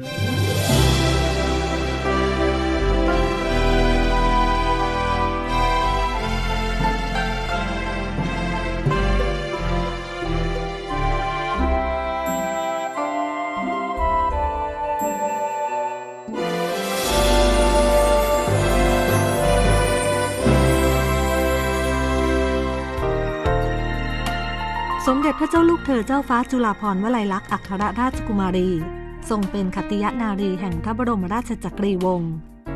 สมเด็จพระเจ้าลูกเธอเจ้าฟ้าจุฬาภรณ์วลัยลักษณ์อัครราชกุมารี ทรงเป็นขัตติยนารีแห่งพระบรมราชจักรีวงศ์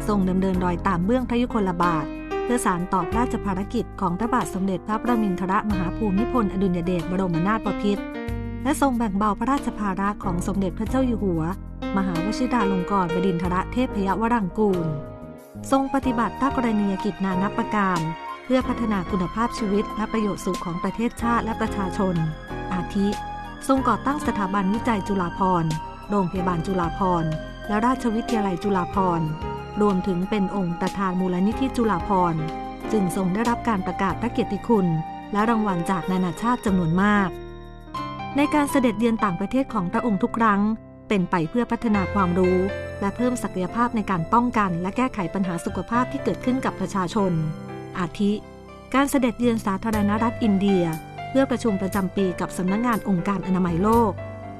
ทรงดำเนินรอยตามเบื้องพระยุคลบาท เพื่อสารต่อพระราชภารกิจของพระบาทสมเด็จพระประมินทรมหาภูมิพลอดุลยเดชบรมนาถบพิตรและทรงแบ่งเบาพระราชภาระของสมเด็จพระเจ้าอยู่หัว มหาวชิราลงกรณบดินทรเทพยวรังกูล ทรงปฏิบัติพระกรณียกิจนานับประการ เพื่อพัฒนาคุณภาพชีวิตและประโยชน์สุขของประเทศชาติและประชาชน อาทิ ทรงก่อตั้งสถาบันวิจัยจุฬาภรณ์ โรงพยาบาลจุฬาภรณ์ และราชวิทยาลัยจุฬาภรณ์ รวมถึงเป็นองค์ประธานมูลนิธิจุฬาภรณ์ จึงทรงได้รับการประกาศพระเกียรติคุณ และรางวัลจากนานาชาติจำนวนมาก ในการเสด็จเยือนต่างประเทศของพระองค์ทุกครั้ง เป็นไปเพื่อพัฒนาความรู้ และเพิ่มศักยภาพในการป้องกัน และแก้ไขปัญหาสุขภาพที่เกิดขึ้นกับประชาชน อาทิ การเสด็จเยือนสาธารณรัฐอินเดีย เพื่อประชุมประจำปีกับสำนักงงานองค์การอนามัยโลก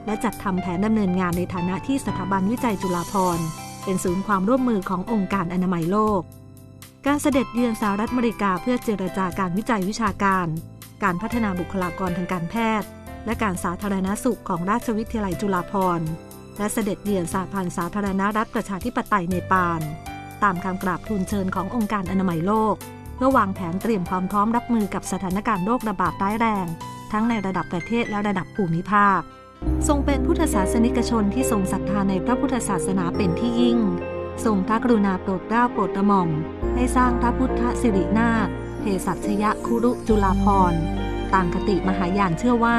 และจัดทำแผนดำเนินงานในฐานะที่สถาบันวิจัยจุฬาภรณ์เป็นศูนย์ความร่วมมือขององค์การอนามัยโลก การเสด็จเยือนสหรัฐอเมริกาเพื่อเจรจาการวิจัยวิชาการ การพัฒนาบุคลากรทางการแพทย์ และการสาธารณสุขของราชวิทยาลัยจุฬาภรณ์และเสด็จเยือนสหพันธ์สาธารณรัฐประชาธิปไตยเนปาล ตามคำกราบทูลเชิญขององค์การอนามัยโลก เพื่อวางแผนเตรียมความพร้อมรับมือกับสถานการณ์โรคระบาดร้ายแรง ทั้งในระดับประเทศและระดับภูมิภาค ทรงเป็นพุทธศาสนิกชนที่ทรงศรัทธาในพระพุทธศาสนาเป็นที่ยิ่ง ทรงพระกรุณาโปรดเกล้าโปรดกระหม่อม ให้สร้างพระพุทธสิรินาถเภสัชยะคุรุจุลาภรณ์ตามคติมหายานเชื่อว่า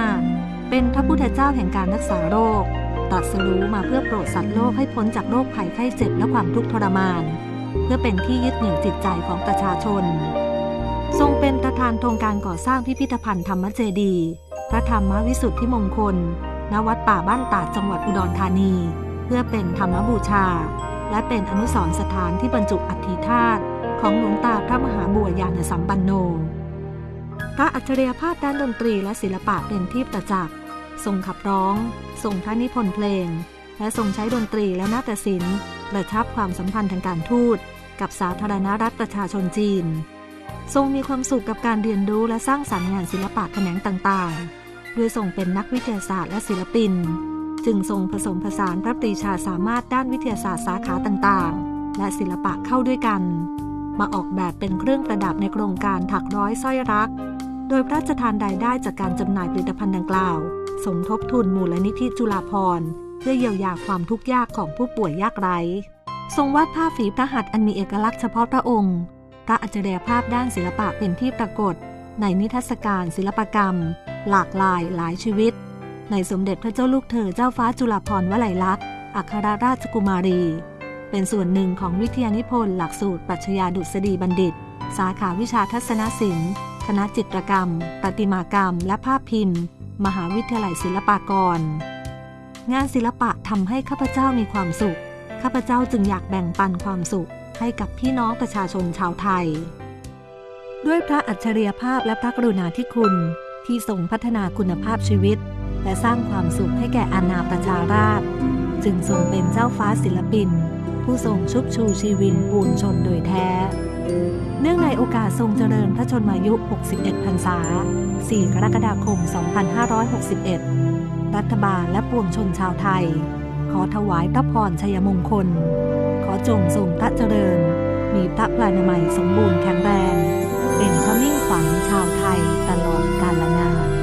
เป็นพระพุทธเจ้าแห่งการรักษาโรคตรัสรู้มาเพื่อโปรดสัตว์โลกให้พ้นจากโรคภัยไข้เจ็บและความทุกข์ทรมาน เพื่อเป็นที่ยึดเหนี่ยวจิตใจของประชาชน ทรงเป็นประธานโครงการก่อสร้างพิพิธภัณฑ์ธรรมเจดี พระธรรมวิสุทธิมงคล ณวัดป่าบ้านตาดจังหวัดอุดรธานี เพื่อเป็นธรรมบูชา และเป็นอนุสรณ์สถานที่บรรจุอัฐิธาตุของหลวงตาพระมหาบัวยานสัมปันโน พระอัจฉริยภาพด้านดนตรีและศิลปะเป็นที่ประจักษ์ทรงขับร้อง ทรงพระนิพนธ์เพลง และทรงใช้ดนตรีและนาฏศิลป์ประชับความสัมพันธ์ทางการทูต กับสาธารณรัฐประชาชนจีน ทรงมีความสุขกับการเรียนรู้และสร้างสรรค์งานศิลปะแขนงต่างๆ ด้วยทรงเป็นนักวิทยาศาสตร์และศิลปิน จึงทรงผสมผสานพระปรีชาสามารถด้านวิทยาศาสตร์สาขาต่างๆ และศิลปะเข้าด้วยกัน มาออกแบบเป็นเครื่องประดับในโครงการถักร้อยสร้อยรัก โดยพระราชทานรายได้จากการจำหน่ายผลิตภัณฑ์ดังกล่าว สมทบทุนมูลนิธิจุฬาภรณ์เพื่อเยียวยาความทุกข์ยากของผู้ป่วยยากไร้ ทรงวาดภาพฝีพระหัตถ์อันมีเอกลักษณ์เฉพาะพระองค์ พระอัจฉริยภาพด้านศิลปะเป็นที่ปรากฏ ในนิทรรศการศิลปกรรม หลากหลายหลายชีวิต ในสมเด็จพระเจ้าลูกเธอเจ้าฟ้าจุฬาภรณ์วลัยลักษณ์อัครราชกุมารี เป็นส่วนหนึ่งของวิทยานิพนธ์หลักสูตรปรัชญาดุษฎีบัณฑิต สาขาวิชาทัศนศิลป์ คณะจิตรกรรม ประติมากรรม และภาพพิมพ์ มหาวิทยาลัยศิลปากร งานศิลปะทำให้ข้าพเจ้ามีความสุข ข้าพเจ้าจึงอยากแบ่งปันความสุขให้กับพี่น้องประชาชนชาวไทย ด้วยพระอัจฉริยภาพและพระกรุณาธิคุณ ที่ทรงพัฒนาคุณภาพชีวิต และสร้างความสุขให้แก่อาณาประชาราษฎร์จึงทรงเป็นเจ้าฟ้าศิลปิน ผู้ทรงชุบชูชีวินปูนชนโดยแท้ เนื่องในโอกาสทรงเจริญพระชนมายุ 61 พรรษา 4 กรกฎาคม 2561 รัฐบาลและปวงชนชาวไทย ขอถวายพระพรชัยมงคล ขอจงทรงพระเจริญ มีพระพลานามัยสมบูรณ์แข็งแรง เป็นพระมิ่งขวัญชาวไทยตลอดกาลนาน